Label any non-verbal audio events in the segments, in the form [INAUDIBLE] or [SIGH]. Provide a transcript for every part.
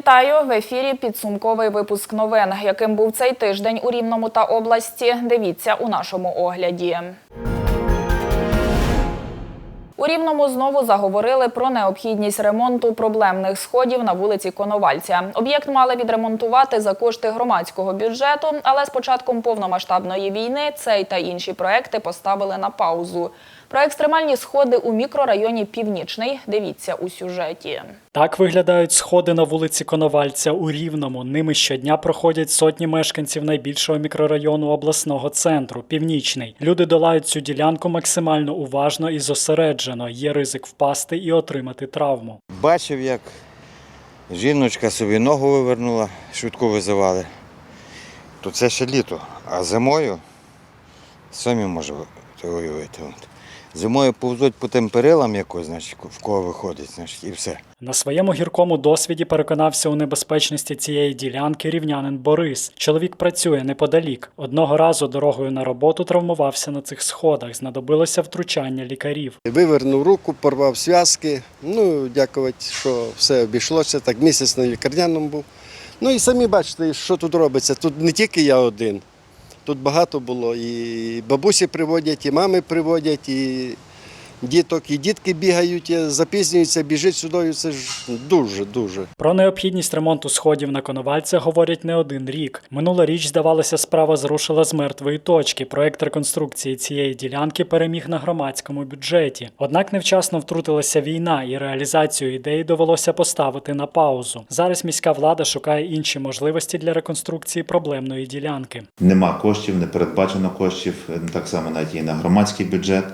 Вітаю в ефірі. Підсумковий випуск новин. Яким був цей тиждень у Рівному та області? Дивіться у нашому огляді. У Рівному знову заговорили про необхідність ремонту проблемних сходів на вулиці Коновальця. Об'єкт мали відремонтувати за кошти громадського бюджету, але з початком повномасштабної війни цей та інші проекти поставили на паузу. Про екстремальні сходи у мікрорайоні Північний дивіться у сюжеті. Так виглядають сходи на вулиці Коновальця у Рівному. Ними щодня проходять сотні мешканців найбільшого мікрорайону обласного центру Північний. Люди долають цю ділянку максимально уважно і зосереджено. Є ризик впасти і отримати травму. Бачив, як жіночка собі ногу вивернула, швидко визивали. То це ще літо, а зимою самі може уявити. Зимою повзуть по тим перилам якось, значить, в кого виходить, значить, і все. На своєму гіркому досвіді переконався у небезпечності цієї ділянки рівнянин Борис. Чоловік працює неподалік. Одного разу дорогою на роботу травмувався на цих сходах. Знадобилося втручання лікарів. Вивернув руку, порвав зв'язки. Ну, дякувати, що все обійшлося. Так місяць на лікарняному був. Ну і самі бачите, що тут робиться. Тут не тільки я один. Тут багато було. І бабусі приводять, і мами приводять, і діток, і дітки бігають, запізнюються, біжить сюди. Це ж дуже, дуже. Про необхідність ремонту сходів на Коновальця говорять не один рік. Минула річ, здавалося, справа зрушила з мертвої точки. Проект реконструкції цієї ділянки переміг на громадському бюджеті. Однак невчасно втрутилася війна, і реалізацію ідеї довелося поставити на паузу. Зараз міська влада шукає інші можливості для реконструкції проблемної ділянки. Нема коштів, не передбачено коштів, е, так само навіть і на громадський бюджет,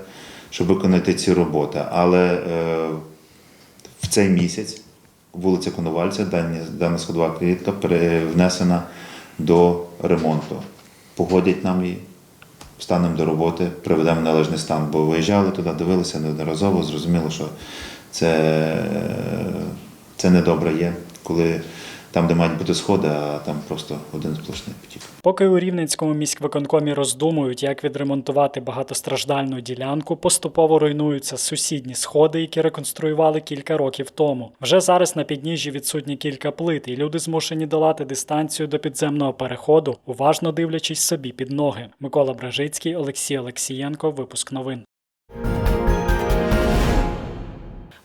щоб виконати ці роботи. Але е, в цей місяць вулиця Коновальця, дана, сходова клітка внесена до ремонту. Погодять нам її, встанемо до роботи, приведемо належний стан. Бо виїжджали туди, дивилися неодноразово, зрозуміло, що це, це недобре є, коли там, де мають бути сходи, а там просто один сплошний потік. Поки у Рівненському міськвиконкомі роздумують, як відремонтувати багатостраждальну ділянку, поступово руйнуються сусідні сходи, які реконструювали кілька років тому. Вже зараз на підніжжі відсутні кілька плит, і люди змушені долати дистанцію до підземного переходу, уважно дивлячись собі під ноги. Микола Бражицький, Олексій Олексієнко. Випуск новин.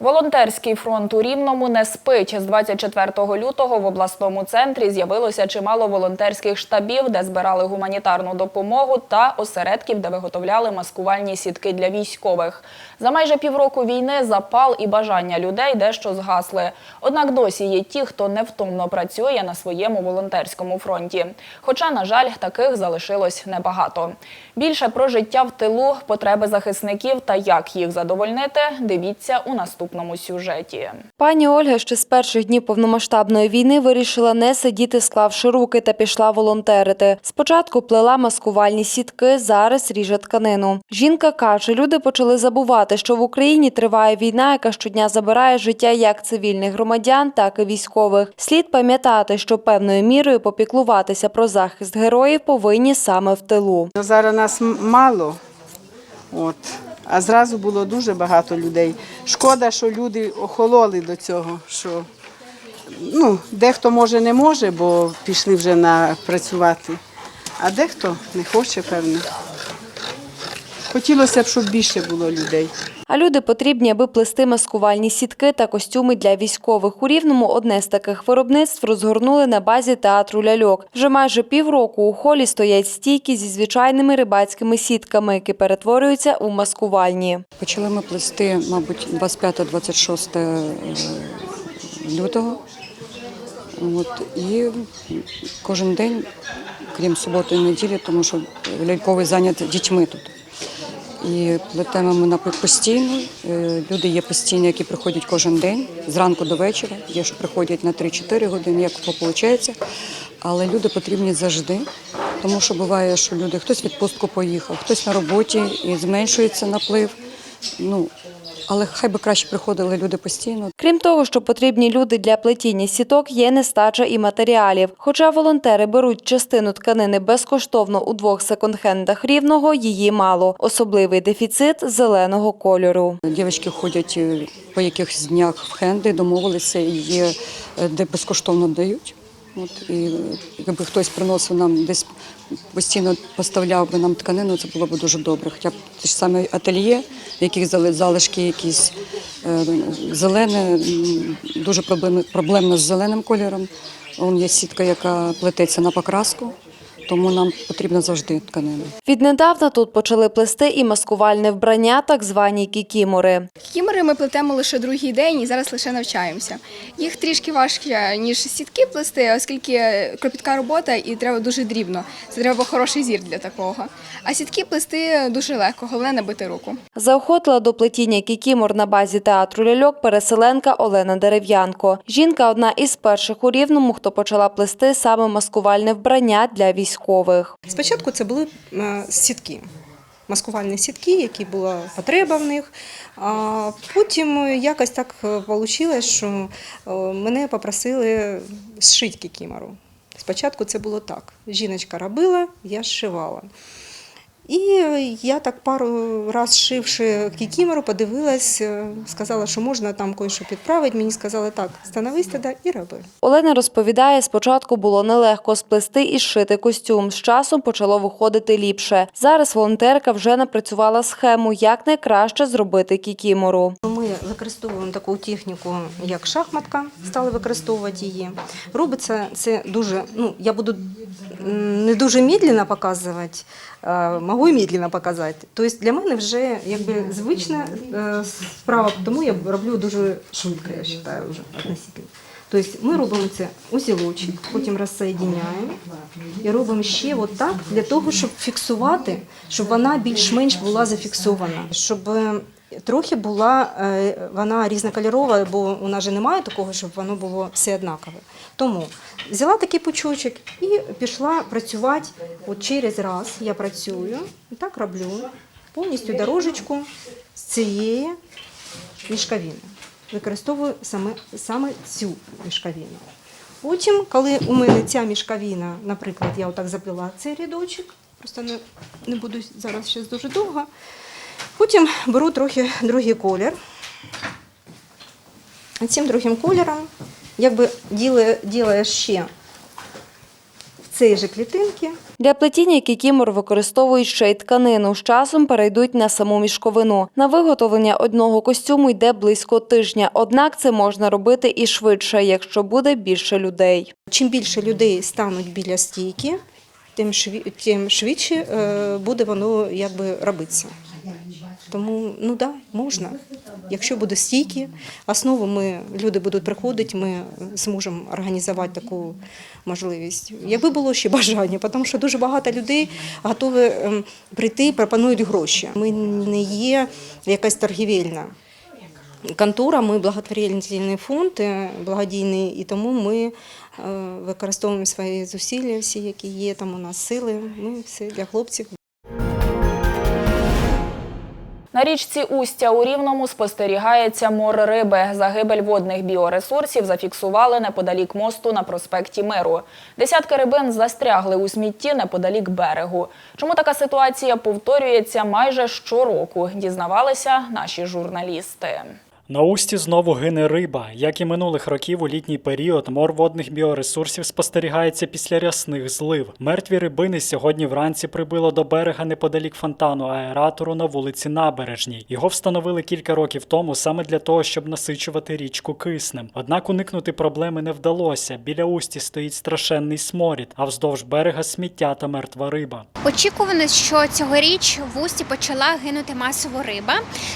Волонтерський фронт у Рівному не спить. З 24 лютого в обласному центрі з'явилося чимало волонтерських штабів, де збирали гуманітарну допомогу та осередків, де виготовляли маскувальні сітки для військових. За майже півроку війни запал і бажання людей дещо згасли. Однак досі є ті, хто невтомно працює на своєму волонтерському фронті. Хоча, на жаль, таких залишилось небагато. Більше про життя в тилу, потреби захисників та як їх задовольнити, дивіться у наступному сюжеті. Пані Ольга ще з перших днів повномасштабної війни вирішила не сидіти, склавши руки, та пішла волонтерити. Спочатку плела маскувальні сітки, зараз ріже тканину. Жінка каже, люди почали забувати, що в Україні триває війна, яка щодня забирає життя як цивільних громадян, так і військових. Слід пам'ятати, що певною мірою попіклуватися про захист героїв повинні саме в тилу. Зараз нас мало, от. А зразу було дуже багато людей. Шкода, що люди охололи до цього, що ну, дехто може не може, бо пішли вже на працювати, а дехто не хоче, певно. Хотілося б, щоб більше було людей. А люди потрібні, аби плести маскувальні сітки та костюми для військових. У Рівному одне з таких виробництв розгорнули на базі театру ляльок. Вже майже півроку у холі стоять стійки зі звичайними рибацькими сітками, які перетворюються у маскувальні. Почали ми плести, мабуть, 25-26 е, лютого. От, і кожен день, крім суботи і неділі, тому що ляльковий зайнят дітьми тут. І плетемо ми наприклад, постійно. Е, Люди є постійні, які приходять кожен день, зранку до вечора. Є, що приходять на 3-4 години, як виходить. Але люди потрібні завжди, тому що буває, що люди хтось в відпустку поїхав, хтось на роботі і зменшується наплив. Ну, Але хай би краще приходили люди постійно. Крім того, що потрібні люди для плетіння сіток, є нестача і матеріалів. Хоча волонтери беруть частину тканини безкоштовно у двох секонд-хендах рівного, її мало. Особливий дефіцит зеленого кольору. Дівчатки ходять е, по якихось днях в хенди, домовилися, є е, де безкоштовно дають. От, і якби хтось приносив нам десь постійно поставляв би нам тканину, це було б дуже добре. Хоча б те ж саме ательє, в яких залишки якісь е, зелене, дуже проблемно, проблемно з зеленим кольором. Вон є сітка, яка плететься на покраску, тому нам потрібна завжди тканина. Віднедавна тут почали плести і маскувальне вбрання, так звані кікімори. Кікімори ми плетемо лише другий день і зараз лише навчаємося. Їх трішки важче, ніж сітки плести, оскільки кропітка робота і треба дуже дрібно. Це треба хороший зір для такого. А сітки плести дуже легко, головне набити руку. Заохотила до плетіння кікімор на базі театру ляльок переселенка Олена Дерев'янко. Жінка одна із перших у Рівному, хто почала плести саме маскувальне вбрання для військових. Спочатку це були е, сітки, маскувальні сітки, які була потреба в них. А потім якось так вийшло, що е, мене попросили зшити кікімору. Спочатку це було так. Жіночка робила, я зшивала. І я так пару раз шивши кікімору, подивилась, е, сказала, що можна там кое-що підправити. Мені сказали, так, становись тоді і роби. Олена розповідає, спочатку було нелегко сплести і зшити костюм. З часом почало виходити ліпше. Зараз волонтерка вже напрацювала схему, як найкраще зробити кікімору. Ми використовуємо таку техніку, як шахматка, стали використовувати її. Робиться це дуже, ну я буду не дуже медленно показувати, можу і медленно показати. Тобто для мене вже якби звична е, справа, тому я роблю дуже швидко, я вважаю, вже относительно. Тобто ми робимо це узілочок, потім розсоєдиняємо і робимо ще от так, для того, щоб фіксувати, щоб вона більш-менш була зафіксована, щоб е, трохи була е, вона різнокольорова, бо у нас же немає такого, щоб воно було все однакове. Тому взяла такий пучочок і пішла працювати от через раз. Я працюю, так роблю повністю дорожечку з цієї мішковини. Використовую саме, саме цю мішковину. Потім, коли у мене ця мішковина, наприклад, я отак заплела цей рядочок, просто не, не буду зараз ще дуже довго. Потім беру трохи другий колір. Цим другим кольором якби ділаю ще в цій же клітинки. Для плетіння кікімор використовують ще й тканину. З часом перейдуть на саму мішковину. На виготовлення одного костюму йде близько тижня. Однак це можна робити і швидше, якщо буде більше людей. Чим більше людей стануть біля стійки, тим, швидше е, буде воно якби робитися. Тому ну да, можна. Якщо буде стійки, основу ми люди будуть приходити, ми зможемо організувати таку можливість. Якби було ще бажання, тому що дуже багато людей готові ем, прийти, пропонують гроші. Ми не є якась торгівельна контора, ми благотворительний фонд, е, благодійний, і тому ми е, використовуємо свої зусилля, всі, які є там у нас сили. Ми все для хлопців. На річці Устя у Рівному спостерігається мор риби. Загибель водних біоресурсів зафіксували неподалік мосту на проспекті Миру. Десятки рибин застрягли у смітті неподалік берегу. Чому така ситуація повторюється майже щороку, дізнавалися наші журналісти. На усті знову гине риба. Як і минулих років, у літній період мор водних біоресурсів спостерігається після рясних злив. Мертві рибини сьогодні вранці прибило до берега неподалік фонтану аератору на вулиці Набережній. Його встановили кілька років тому саме для того, щоб насичувати річку киснем. Однак уникнути проблеми не вдалося. Біля усті стоїть страшенний сморід, а вздовж берега сміття та мертва риба. Очікувано, що цьогоріч в Усті почала гинути масово риба.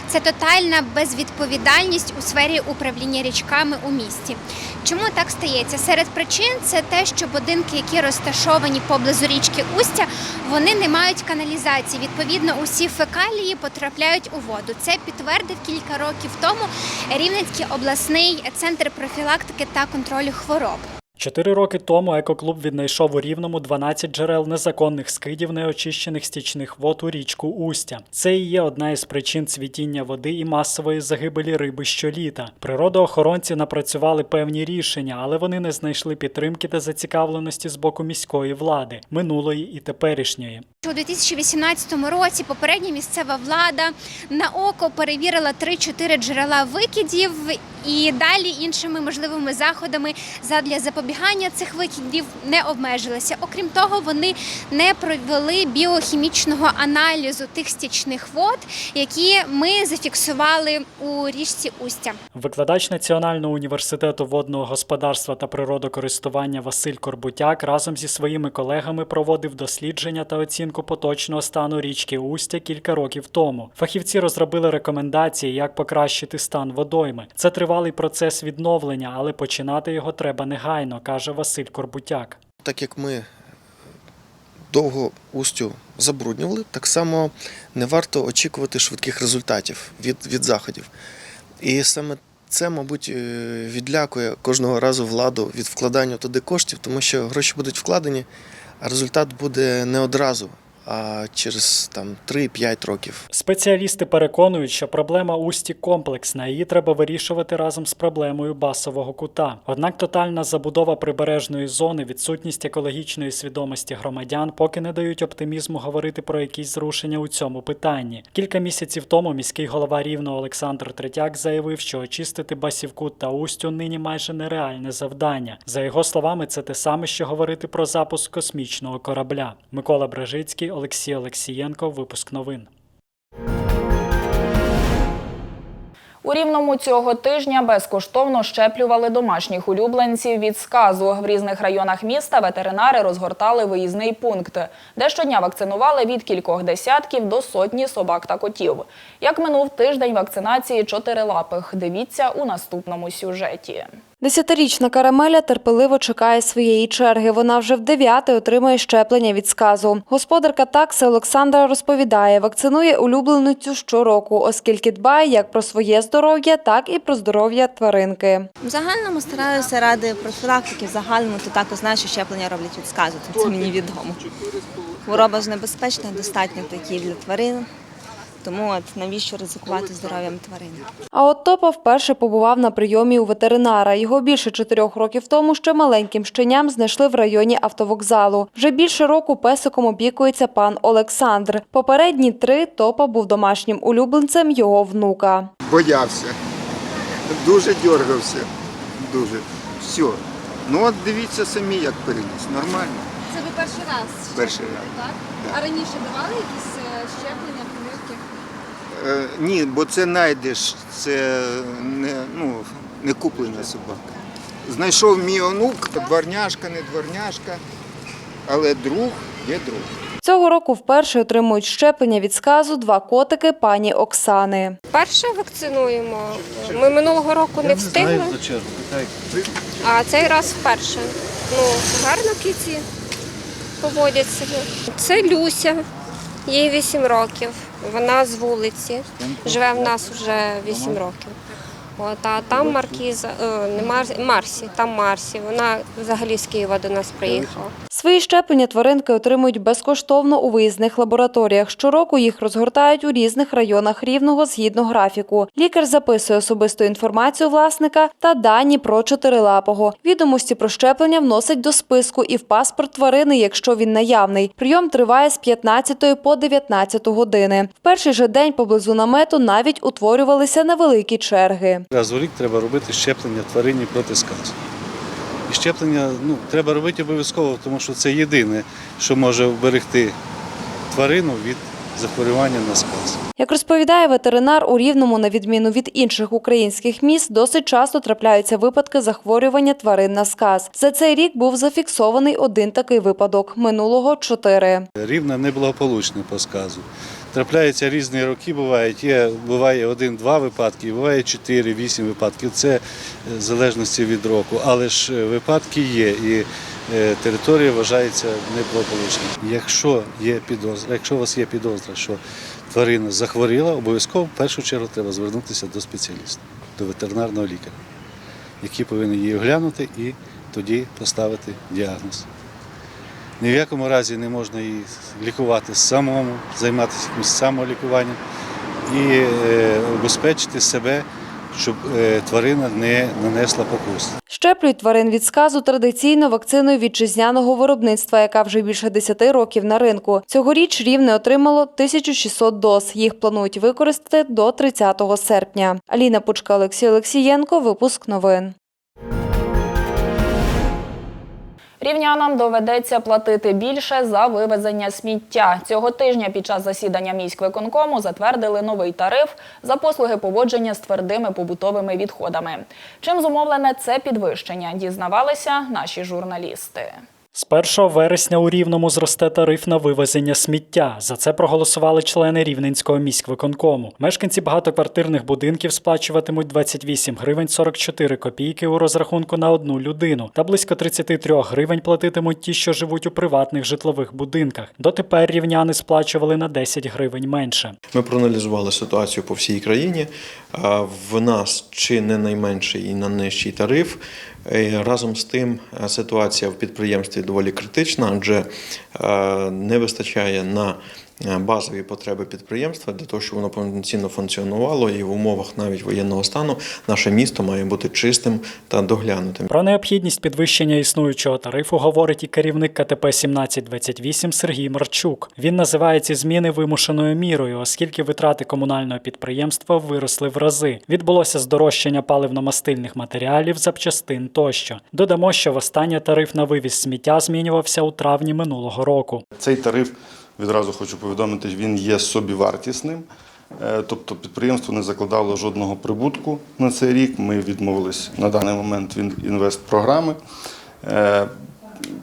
Це тотальна безвідповідальність у сфері управління річками у місті. Чому так стається? Серед причин це те, що будинки, які розташовані поблизу річки Устя, вони не мають каналізації. Відповідно, усі фекалії потрапляють у воду. Це підтвердив кілька років тому Рівненський обласний центр профілактики та контролю хвороб. Чотири роки тому екоклуб віднайшов у Рівному 12 джерел незаконних скидів неочищених стічних вод у річку Устя. Це і є одна із причин цвітіння води і масової загибелі риби щоліта. Природоохоронці напрацювали певні рішення, але вони не знайшли підтримки та зацікавленості з боку міської влади, минулої і теперішньої. У 2018 році попередня місцева влада на око перевірила 3-4 джерела викидів і далі іншими можливими заходами задля запобігання цих викидів не обмежилися. Окрім того, вони не провели біохімічного аналізу тих стічних вод, які ми зафіксували у річці Устя. Викладач Національного університету водного господарства та природокористування Василь Корбутяк разом зі своїми колегами проводив дослідження та оцінку поточного стану річки Устя кілька років тому. Фахівці розробили рекомендації, як покращити стан водойми. Це тривалий процес відновлення, але починати його треба негайно, каже Василь Корбутяк. так як ми довго устю забруднювали, так само не варто очікувати швидких результатів від, від заходів. І саме це, мабуть, е, відлякує кожного разу владу від вкладання туди коштів, тому що гроші будуть вкладені, а результат буде не одразу, через там 3-5 років. Спеціалісти переконують, що проблема Усті комплексна, її треба вирішувати разом з проблемою басового кута. Однак тотальна забудова прибережної зони, відсутність екологічної свідомості громадян поки не дають оптимізму говорити про якісь зрушення у цьому питанні. Кілька місяців тому міський голова Рівного Олександр Третяк заявив, що очистити басів кут та Устю нині майже нереальне завдання. За його словами, це те саме, що говорити про запуск космічного корабля. Микола Брежицький, Олексій Олексієнко, випуск новин. У Рівному цього тижня безкоштовно щеплювали домашніх улюбленців від сказу. В різних районах міста ветеринари розгортали виїзний пункт, де щодня вакцинували від кількох десятків до сотні собак та котів. Як минув тиждень вакцинації чотирилапих, дивіться у наступному сюжеті. Десятирічна Карамеля терпеливо чекає своєї черги. Вона вже в дев'яте отримує щеплення від сказу. Господарка такси Олександра розповідає, вакцинує улюбленицю щороку, оскільки дбає як про своє здоров'я, так і про здоров'я тваринки. В загальному стараюся ради профілактики, в загальному то також знаю, що щеплення роблять від сказу, це мені відомо. Хвороба ж небезпечна, достатньо такі для тварин. Тому от навіщо ризикувати здоров'ям тварин? А от Топа вперше побував на прийомі у ветеринара. Його більше чотирьох років тому ще маленьким щеням знайшли в районі автовокзалу. Вже більше року песиком опікується пан Олександр. Попередні три Топа був домашнім улюбленцем його внука. боявся, дуже дергався, дуже. Все. Ну от дивіться самі, як переніс. Нормально. Це ви перший раз Перший раз. так? Да. А раніше давали якісь е, щеплення, прививки? Е, ні, бо це найдеш, це не, ну, не куплена собака. Знайшов мій онук, дворняшка, не дворняшка, але друг є друг. Цього року вперше отримують щеплення від сказу два котики пані Оксани. Перше вакцинуємо. Ми минулого року не встигли, а цей раз вперше. Ну, гарно киці поводять себе. Це Люся, їй 8 років. Вона з вулиці. Живе в нас вже 8 років. От, а там Маркіза, е, не Марсі, Марсі, там Марсі. Вона взагалі з Києва до нас приїхала. Свої щеплення тваринки отримують безкоштовно у виїзних лабораторіях. Щороку їх розгортають у різних районах рівного згідно графіку. Лікар записує особисту інформацію власника та дані про чотирилапого. Відомості про щеплення вносить до списку і в паспорт тварини, якщо він наявний. Прийом триває з 15 по 19 години. В перший же день поблизу намету навіть утворювалися невеликі черги. Раз у рік треба робити щеплення тварині проти сказу. І щеплення ну, треба робити обов'язково, тому що це єдине, що може вберегти тварину від захворювання на сказ. Як розповідає ветеринар, у Рівному, на відміну від інших українських міст, досить часто трапляються випадки захворювання тварин на сказ. За цей рік був зафіксований один такий випадок. Минулого – чотири. Рівне неблагополучне по сказу. Трапляються різні роки, бувають. Є, буває один-два випадки, буває чотири-вісім випадків. Це е, в залежності від року. Але ж е, випадки є і е, територія вважається неблагополучною. Якщо є підозра, якщо у вас є підозра, що тварина захворіла, обов'язково в першу чергу треба звернутися до спеціаліста, до ветеринарного лікаря, який повинен її оглянути і тоді поставити діагноз. Ні в якому разі не можна її лікувати самому, займатися самолікуванням і е, обезпечити себе, щоб е, тварина не нанесла покус. Щеплюють тварин від сказу традиційно вакциною вітчизняного виробництва, яка вже більше 10 років на ринку. Цьогоріч рівне отримало 1600 доз. Їх планують використати до 30 серпня. Аліна Пучка, Олексій Олексієнко. Випуск новин. Рівнянам доведеться платити більше за вивезення сміття. Цього тижня під час засідання міськвиконкому затвердили новий тариф за послуги поводження з твердими побутовими відходами. Чим зумовлене це підвищення, дізнавалися наші журналісти. З 1 вересня у Рівному зросте тариф на вивезення сміття. За це проголосували члени Рівненського міськвиконкому. Мешканці багатоквартирних будинків сплачуватимуть 28 гривень 44 копійки у розрахунку на одну людину, та близько 33 гривень платитимуть ті, що живуть у приватних житлових будинках. Дотепер рівняни сплачували на 10 гривень менше. Ми проаналізували ситуацію по всій країні. В нас чи не найменший і не нижчий тариф. Е, Разом з тим е, ситуація в підприємстві доволі критична, адже е, не вистачає на базові потреби підприємства для того, щоб воно повноцінно функціонувало, і в умовах навіть воєнного стану наше місто має бути чистим та доглянутим. Про необхідність підвищення існуючого тарифу говорить і керівник КТП 1728 Сергій Марчук. Він називає ці зміни вимушеною мірою, оскільки витрати комунального підприємства виросли в рази. Відбулося здорожчання паливно-мастильних матеріалів, запчастин тощо. Додамо, що востаннє тариф на вивіз сміття змінювався у травні минулого року. Цей тариф, відразу хочу повідомити, він є собівартісним. Е, Тобто підприємство не закладало жодного прибутку на цей рік. Ми відмовились на даний момент від інвестпрограми, е,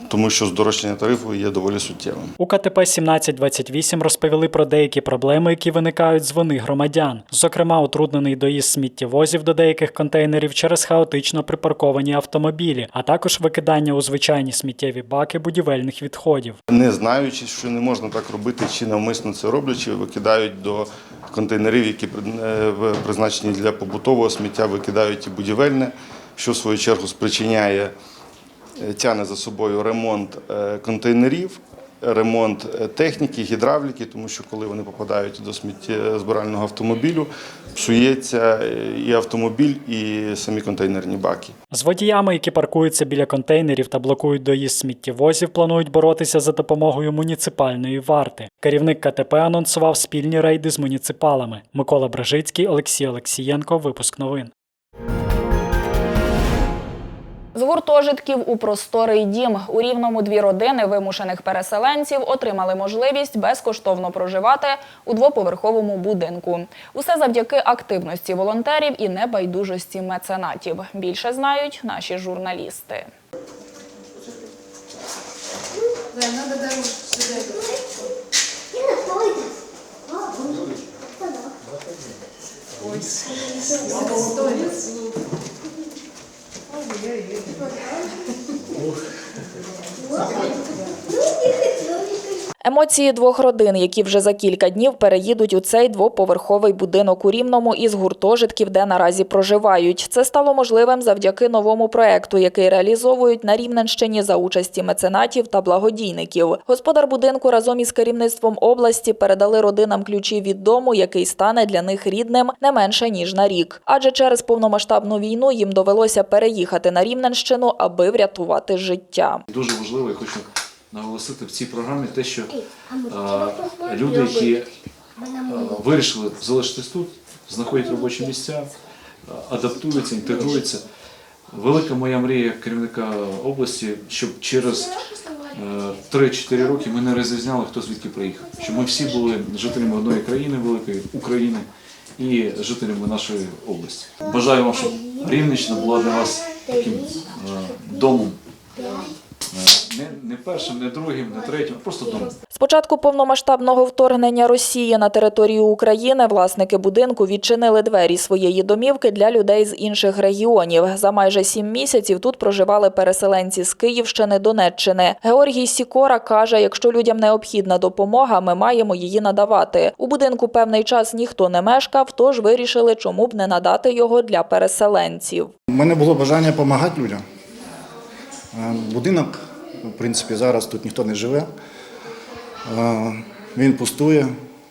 тому що здорожчання тарифу є доволі суттєвим. У КТП 1728 розповіли про деякі проблеми, які виникають з вини громадян. Зокрема, утруднений доїзд сміттєвозів до деяких контейнерів через хаотично припарковані автомобілі, а також викидання у звичайні сміттєві баки будівельних відходів. Не знаючи, що не можна так робити, чи навмисно це роблять, чи викидають до контейнерів, які е, призначені для побутового сміття, викидають і будівельне, що в свою чергу спричиняє, тягне за собою ремонт е, контейнерів, ремонт е, техніки, гідравліки, тому що коли вони попадають до сміттєзбирального автомобілю, псується е, і автомобіль, і самі контейнерні баки. З водіями, які паркуються біля контейнерів та блокують доїзд сміттєвозів, планують боротися за допомогою муніципальної варти. Керівник КТП анонсував спільні рейди з муніципалами. Микола Бражицький, Олексій Олексієнко. Випуск новин. З гуртожитків у просторий дім у рівному дві родини вимушених переселенців отримали можливість безкоштовно проживати у двоповерховому будинку. Усе завдяки активності волонтерів і небайдужості меценатів. Більше знають наші журналісти. 이게 이게 찍어야 Емоції двох родин, які вже за кілька днів переїдуть у цей двоповерховий будинок у Рівному із гуртожитків, де наразі проживають. Це стало можливим завдяки новому проекту, який реалізовують на Рівненщині за участі меценатів та благодійників. Господар будинку разом із керівництвом області передали родинам ключі від дому, який стане для них рідним не менше ніж на рік. Адже через повномасштабну війну їм довелося переїхати на Рівненщину, аби врятувати життя. Дуже важливо, я хочу наголосити в цій програмі те, що а, люди, які вирішили залишитись тут, знаходять робочі місця, адаптуються, інтегруються. Велика моя мрія як керівника області, щоб через е, 3-4 роки ми не розрізняли, хто звідки приїхав. Щоб ми всі були жителями одної країни, великої України і жителями нашої області. Бажаю вам, щоб Рівненщина була для вас таким е, домом. Е, Не, не першим, не другим, не третім, просто домом. З початку повномасштабного вторгнення Росії на територію України власники будинку відчинили двері своєї домівки для людей з інших регіонів. За майже сім місяців тут проживали переселенці з Київщини, Донеччини. Георгій Сікора каже, якщо людям необхідна допомога, ми маємо її надавати. У будинку певний час ніхто не мешкав, тож вирішили, чому б не надати його для переселенців. У мене було бажання допомагати людям. Е, Будинок, в принципі, зараз тут ніхто не живе. Е, Він пустує,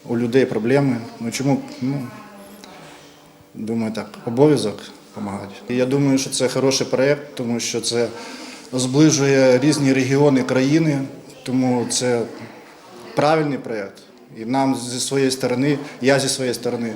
у людей проблеми. Ну чому? Ну, думаю, так, обов'язок допомагати. І я думаю, що це хороший проєкт, тому що це зближує різні регіони країни, тому це правильний проєкт. І нам зі своєї сторони, я зі своєї сторони,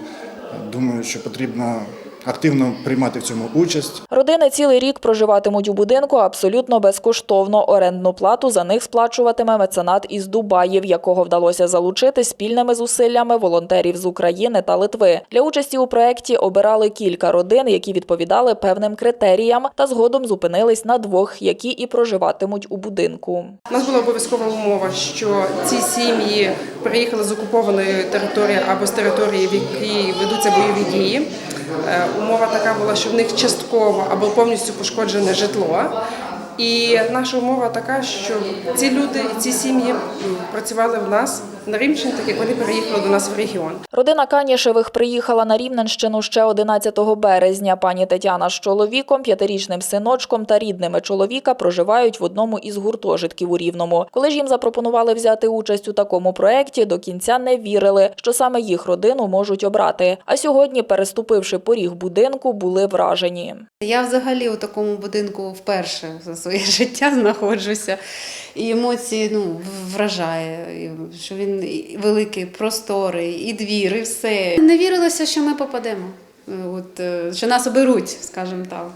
думаю, що потрібно активно приймати в цьому участь. Родини цілий рік проживатимуть у будинку абсолютно безкоштовно. Орендну плату за них сплачуватиме меценат із Дубаїв, якого вдалося залучити спільними зусиллями волонтерів з України та Литви. Для участі у проєкті обирали кілька родин, які відповідали певним критеріям, та згодом зупинились на двох, які і проживатимуть у будинку. У нас була обов'язкова умова, що ці сім'ї приїхали з окупованої території або з території, в якій ведуться бойові дії. Е, Умова така була, що в них частково або повністю пошкоджене житло. І наша умова така, що ці люди і ці сім'ї працювали в нас на Рівненщині, так як вони переїхали до нас в регіон. Родина Канішевих приїхала на Рівненщину ще 11 березня. Пані Тетяна з чоловіком, п'ятирічним синочком та рідними чоловіка проживають в одному із гуртожитків у Рівному. Коли ж їм запропонували взяти участь у такому проєкті, до кінця не вірили, що саме їх родину можуть обрати. А сьогодні, переступивши поріг будинку, були вражені. Я взагалі у такому будинку вперше за своє [LAUGHS] життя знаходжуся. І емоції ну, вражає, що він великий, просторий, і двір, і все. Не вірилося, що ми попадемо, от, е, що нас оберуть, скажімо так.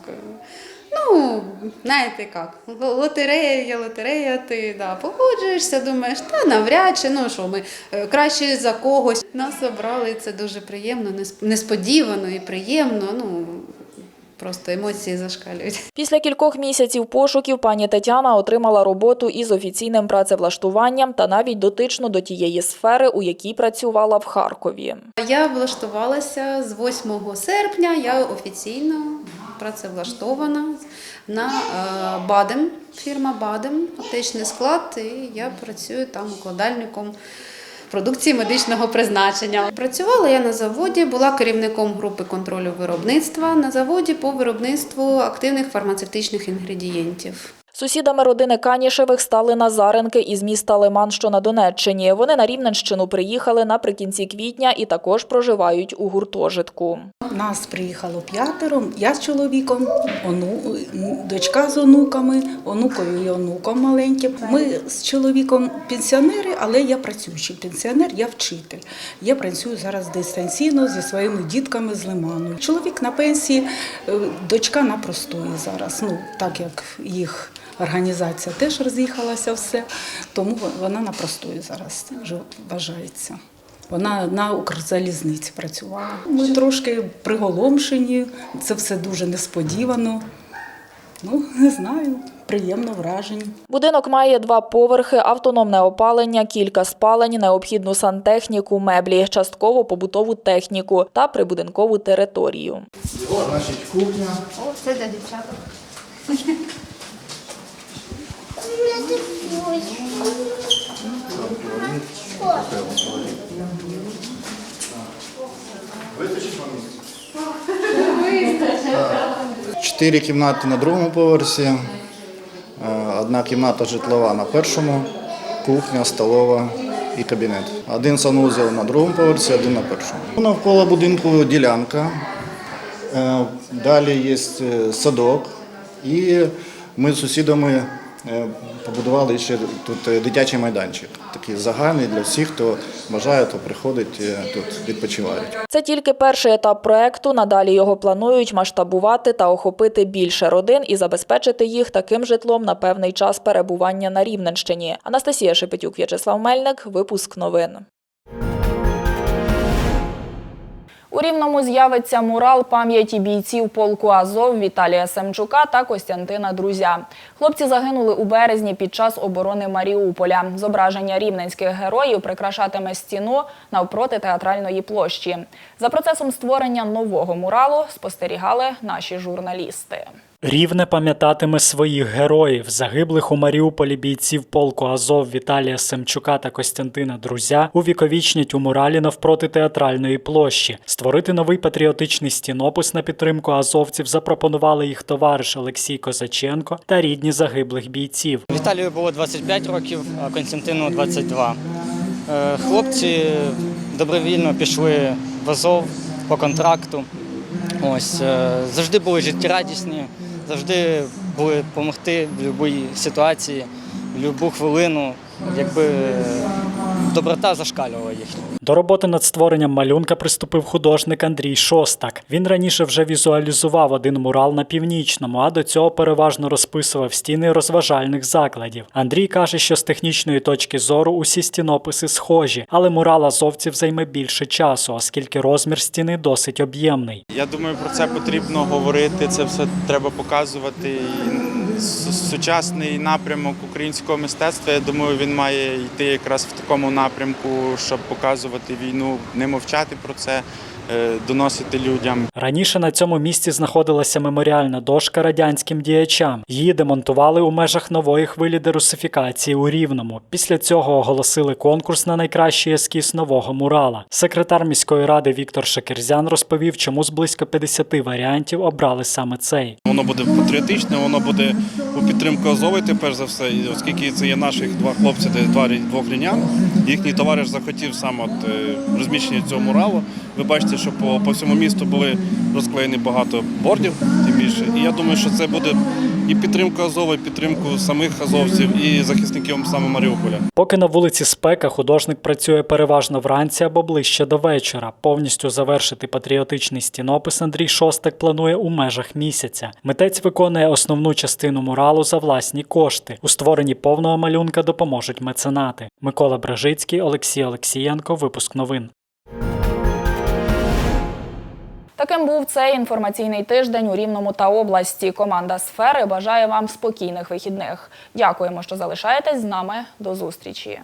Ну, знаєте як, лотерея, лотерея, ти да, погоджуєшся, думаєш, та навряд чи, ну що ми е, краще за когось. Нас обрали, це дуже приємно, нес- несподівано і приємно. Ну, просто емоції зашкалюють. Після кількох місяців пошуків пані Тетяна отримала роботу із офіційним працевлаштуванням та навіть дотично до тієї сфери, у якій працювала в Харкові. Я влаштувалася з 8 серпня. Я офіційно працевлаштована на е, Бадем, фірма Бадем, аптечний склад, і я працюю там укладальником. Продукції медичного призначення. Працювала я на заводі, була керівником групи контролю виробництва на заводі по виробництву активних фармацевтичних інгредієнтів. Сусідами родини Канішевих стали Назаренки із міста Лиман, що на Донеччині. Вони на Рівненщину приїхали наприкінці квітня і також проживають у гуртожитку. Нас приїхало п'ятеро, я з чоловіком, ону, дочка з онуками, онукою і онуком маленьким. Ми з чоловіком пенсіонери, але я працюючий пенсіонер, я вчитель. Я працюю зараз дистанційно зі своїми дітками з Лиману. Чоловік на пенсії, е, дочка на простої зараз. Ну так як їх організація теж роз'їхалася все, тому вона на простої зараз вважається. Вона на Укрзалізниці працювала. Ми трошки приголомшені, це все дуже несподівано. Ну, не знаю, приємно вражені. Будинок має два поверхи, автономне опалення, кілька спалень, необхідну сантехніку, меблі, частково побутову техніку та прибудинкову територію. Значить, кухня. О, це для дівчаток. Чотири кімнати на другому поверсі, е, одна кімната житлова на першому, кухня, столова і кабінет. Один санузел на другому поверсі, один на першому. Навколо будинку ділянка, е, далі є е, садок, і ми з сусідами побудували ще тут е, дитячий майданчик. Такий загальний для всіх, хто бажає, то приходить е, тут відпочивають. Це тільки перший етап проекту. Надалі його планують масштабувати та охопити більше родин і забезпечити їх таким житлом на певний час перебування на Рівненщині. Анастасія Шепетюк, В'ячеслав Мельник. Випуск новин. У Рівному з'явиться мурал пам'яті бійців полку Азов Віталія Семчука та Костянтина Друзя. Хлопці загинули у березні під час оборони Маріуполя. Зображення рівненських героїв прикрашатиме стіну навпроти театральної площі. За процесом створення нового муралу спостерігали наші журналісти. Рівне пам'ятатиме своїх героїв, загиблих у Маріуполі бійців полку Азов Віталія Семчука та Костянтина Друзя увіковічнять у муралі навпроти театральної площі. Створити новий патріотичний стінопис на підтримку азовців запропонували їх товариш Олексій Козаченко та рідні загиблих бійців. Віталію було 25 років, а Константину 22. Е, Хлопці добровільно пішли в Азов по контракту. Ось, е, завжди були життєрадісні, завжди були допомогти в будь-якій ситуації, в будь-яку хвилину, якби доброта зашкалювала їхню. До роботи над створенням малюнка приступив художник Андрій Шостак. Він раніше вже візуалізував один мурал на північному, а до цього переважно розписував стіни розважальних закладів. Андрій каже, що з технічної точки зору усі стінописи схожі, але мурал азовців займе більше часу, оскільки розмір стіни досить об'ємний. Я думаю, про це потрібно говорити. Це все треба показувати. І Сучасний напрямок українського мистецтва. Я думаю, він має йти якраз в такому напрямку, щоб показувати війну, не мовчати про це, доносити людям. Раніше на цьому місці знаходилася меморіальна дошка радянським діячам. Її демонтували у межах нової хвилі дерусифікації у Рівному. Після цього оголосили конкурс на найкращий ескіз нового мурала. Секретар міської ради Віктор Шакерзян розповів, чому з близько 50 варіантів обрали саме цей. Воно буде патріотичне, воно буде у підтримку Азовити, перш за все, оскільки це є наших два хлопці, де два двох рівнян. Їхній товариш захотів саме от, е, розміщення цього муралу. Ви бачите, що по, по всьому місту були розклеєні багато бордів, тим більше. І я думаю, що це буде і підтримка Азова, і підтримку самих азовців, і захисників саме Маріуполя. Поки на вулиці спека художник працює переважно вранці або ближче до вечора. Повністю завершити патріотичний стінопис Андрій Шостак планує у межах місяця. Митець виконує основну частину муралу за власні кошти. У створенні повного малюнка допоможуть меценати. Микола Бражицький, Олексій Олексієнко. Випуск новин. Таким був цей інформаційний тиждень у Рівному та області. Команда сфери бажає вам спокійних вихідних. Дякуємо, що залишаєтесь з нами. До зустрічі.